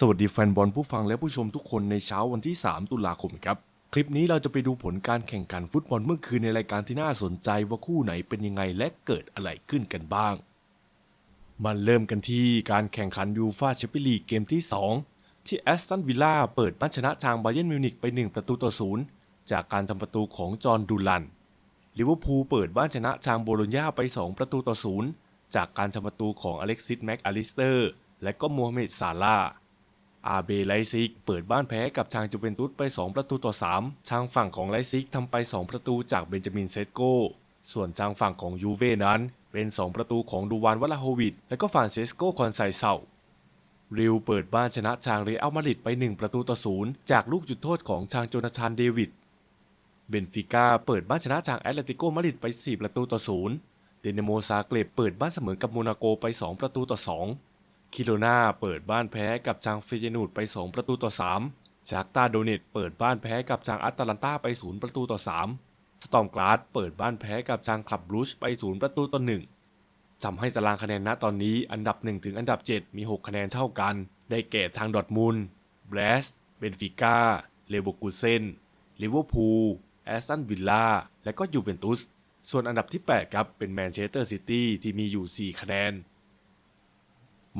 สวัสดีแฟนบอลผู้ฟังและผู้ชมทุกคนในเช้าวันที่ 3 ตุลาคมครับ คลิปนี้เราจะไปดูผลการแข่งขันฟุตบอลเมื่อคืนในรายการที่น่าสนใจว่าคู่ไหนเป็นยังไงและเกิดอะไรขึ้นกันบ้าง มันเริ่มกันที่การแข่งขันยูฟาแชมเปี้ยนลีกเกมที่ 2 ที่แอสตันวิลล่าเปิดบ้านชนะทางบาเยนมิวนิกไป 1 ประตูต่อศูนย์จากการทำประตูของจอห์นดูลันลิเวอร์พูลเปิดบ้านชนะทางโบโลญญาไป 2 ประตูต่อศูนย์จากการทำประตูของอเล็กซิสแม็กอลิสเตอร์และก็โมฮัมเหม็ดซาลาห์ อาเบไลซิกเปิดบ้านแพ้กับทางจูเวนตุสไป 2 ประตูต่อ 3 ทางฝั่งของไลซิกทำไป 2 ประตูจากเบนจามินเซสโก ส่วนทางฝั่งของยูเว่นั้น เป็น 2 ประตูของดูวานวัลาโฮวิดและก็ฟานเซสโกคอนไซเซาริวเปิดบ้านชนะทางเรอัลมาดริดไป 1 ประตูต่อศูนย์จากลูกจุดโทษของทางโจนาธานเดวิด เบนฟิก้าเปิดบ้านชนะทางแอตเลติโกมาดริดไป 4 ประตูต่อศูนย์เดนโมซาเกรบเปิดบ้านเสมอกับโมนาโกไป 2 ประตูต่อ2 คิโลนาเปิดบ้านแพ้กับทางเฟเยนูดไป 2 ประตูต่อ 3 จากตาโดเนตเปิดบ้านแพ้กับทางอัตแลนตาไป 0 ประตูต่อ 3 สตอมกลาสเปิดบ้านแพ้กับทางคลับบรูชไป 0 ประตูต่อ 1ทำให้ตารางคะแนนณตอนนี้อันดับ 1 ถึงอันดับ 7 มี 6 คะแนนเท่ากัน ได้แก่ทางดอทมุนด์แบรสเบนฟิก้า เลโบกูเซนลิเวอร์พูล แอสตันวิลล่า และก็ยูเวนตุส ส่วนอันดับที่ 8 ครับ เป็นแมนเชสเตอร์ซิตี้ที่มีอยู่ 4 คะแนน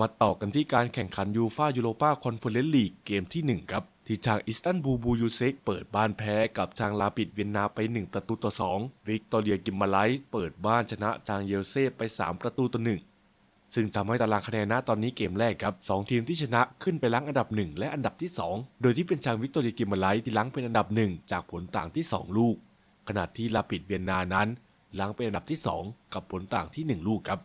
มาต่อกันที่การแข่งขันยูฟายูโรปาคอนเฟอเรนซ์ลีกเกมที่ 1 ครับ ที่ทางอิสตันบูลบูยูเซกเปิดบ้านแพ้กับทางลาปิดเวียนนาไป 1 ประตูต่อ 2 วิกตอเรียกิมมาไลส์เปิดบ้านชนะทางเยลเซ่ไป 3 ประตูต่อ 1 ซึ่งทำให้ตารางคะแนนณตอนนี้เกมแรกครับ 2 ทีมที่ชนะขึ้นไปล้างอันดับ 1 และอันดับที่ 2 โดยที่เป็นทางวิกตอเรียกิมมาไลส์ที่ล้างเป็นอันดับ 1 จากผลต่างที่ 2 ลูก ขณะที่ลาปิดเวียนนานั้นล้างเป็นอันดับที่ 2 กับผลต่างที่ 1 ลูกครับ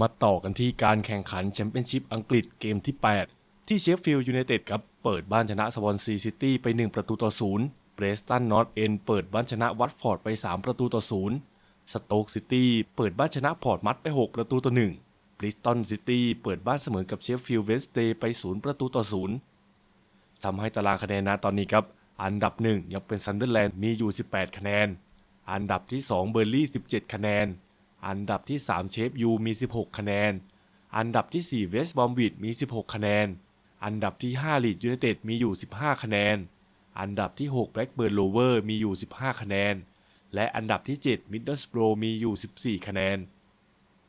มาต่อกันที่การแข่งขันแชมเปี้ยนชิพอังกฤษเกมที่ 8 ที่เชฟฟิลด์ยูไนเต็ดครับ เปิดบ้านชนะสวอนซีซิตี้ไป 1 ประตูต่อศูนย์เบรสตันนอตเอนเปิดบ้านชนะวัตฟอร์ดไป 3 ประตูต่อศูนย์สโต๊กซิตี้เปิดบ้านชนะพอร์ตมัดไป 6 ประตูต่อ1บริสตันซิตี้เปิดบ้านเสมอกับเชฟฟิลด์เวสเดย์ไป 0 ประตูต่อศูนย์ทำให้ตารางคะแนนณตอนนี้ครับ อันดับ 1 ยังเป็นซันเดอร์แลนด์มีอยู่ 18 คะแนน อันดับที่ 2 เบอร์ลี่ 17 คะแนน อันดับที่ 3 เชฟยูมี 16 คะแนน อันดับที่ 4 เวสต์บอมวิดมี 16 คะแนน อันดับที่ 5 ลีดยูไนเต็ดมีอยู่ 15 คะแนน อันดับที่ 6 แบล็กเบิร์นโลเวอร์มีอยู่ 15 คะแนน และอันดับที่ 7 มิดเดิลสโบรมีอยู่ 14 คะแนน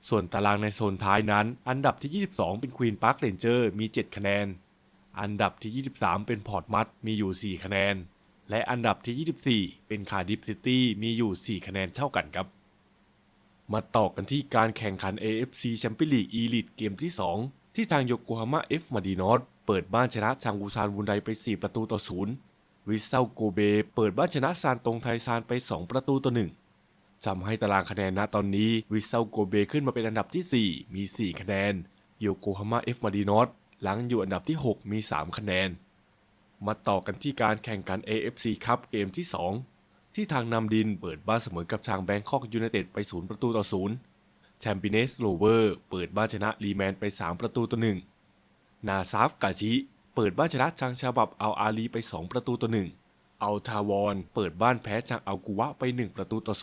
ส่วนตารางในโซนท้ายนั้น อันดับที่ 22 เป็นควีนพาร์คเรนเจอร์มี 7 คะแนน อันดับที่ 23 เป็นพอร์ตมัดมีอยู่ 4 คะแนน และอันดับที่ 24 เป็นคาร์ดิฟซิตี้มีอยู่ 4 คะแนนเท่ากันครับ มาต่อกันที่การแข่งขัน AFC แชมเปี้ยนลีกอีลิทเกมที่ 2 ที่ทางโยโกฮาม่าเอฟมาดีนอสเปิดบ้านชนะทางอูซานวุนไดไป 4 ประตูต่อศูนย์วิสเซลโกเบ เปิดบ้านชนะซานตรงไทซานไป 2 ประตูต่อ1ทำให้ตารางคะแนนณตอนนี้วิสเซลโกเบขึ้นมาเป็นอันดับที่ 4 มี 4 คะแนนโยโกฮาม่าเอฟมาดีนอสหลังอยู่อันดับที่ 6 มี 3 คะแนน มาต่อกันที่การแข่งขัน AFC ครับเกมที่ 2 ที่ทางนำดินเปิดบ้านเสมอกับทางแบงคอกยูไนเต็ดไป 0 ประตูต่อ 0 แชมปิเนสโลเวอร์เปิดบ้านชนะลีแมนไป 3 ประตูต่อ 1 นาซาฟกาชิ เปิดบ้านชนะทางชาบับอัลอาลีไป 2 ประตูต่อ 1 อัลทาวอนเปิดบ้านแพ้จากอัลกุวะไป 1 ประตูต่อ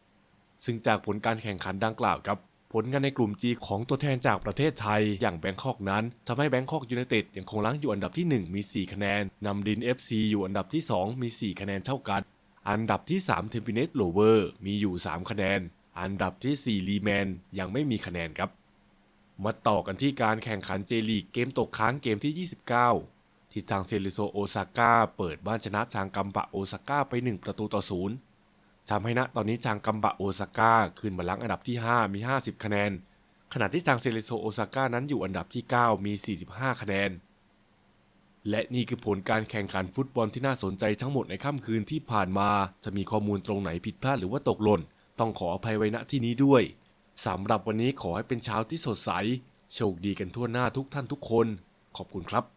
2 ซึ่งจากผลการแข่งขันดังกล่าวครับผลงานในกลุ่ม G ของตัวแทนจากประเทศไทย อย่างแบงคอกนั้นทำให้แบงคอกยูไนเต็ดยังคงล้างอยู่อันดับที่ 1 มี 4 คะแนนนำดิน FC อยู่อันดับที่ 2 มี 4 คะแนนเท่ากัน อันดับที่3เทมปิเนสโลเวอร์มีอยู่ 3 คะแนน อันดับที่4ลีแมนยังไม่มีคะแนนครับ มาต่อกันที่การแข่งขันเจลีกเกมตกค้างเกมที่ 29 ที่ทางเซริโซโอซาก้าเปิดบ้านชนะทางกัมบะโอซาก้าไป 1 ประตูต่อศูนย์ทำให้ณตอนนี้ทางกัมบะโอซาก้าขึ้นมาล้างอันดับที่ 5 มี 50 คะแนน ขณะที่ทางเซริโซโอซาก้านั้นอยู่อันดับที่ 9 มี 45 คะแนน และนี่คือผลการแข่งขันฟุตบอลที่น่าสนใจทั้งหมดในค่ำคืนที่ผ่านมา จะมีข้อมูลตรงไหนผิดพลาดหรือว่าตกหล่น ต้องขออภัยไว้ณที่นี้ด้วยสำหรับวันนี้ขอให้เป็นเช้าที่สดใส โชคดีกันทั่วหน้าทุกท่านทุกคน ขอบคุณครับ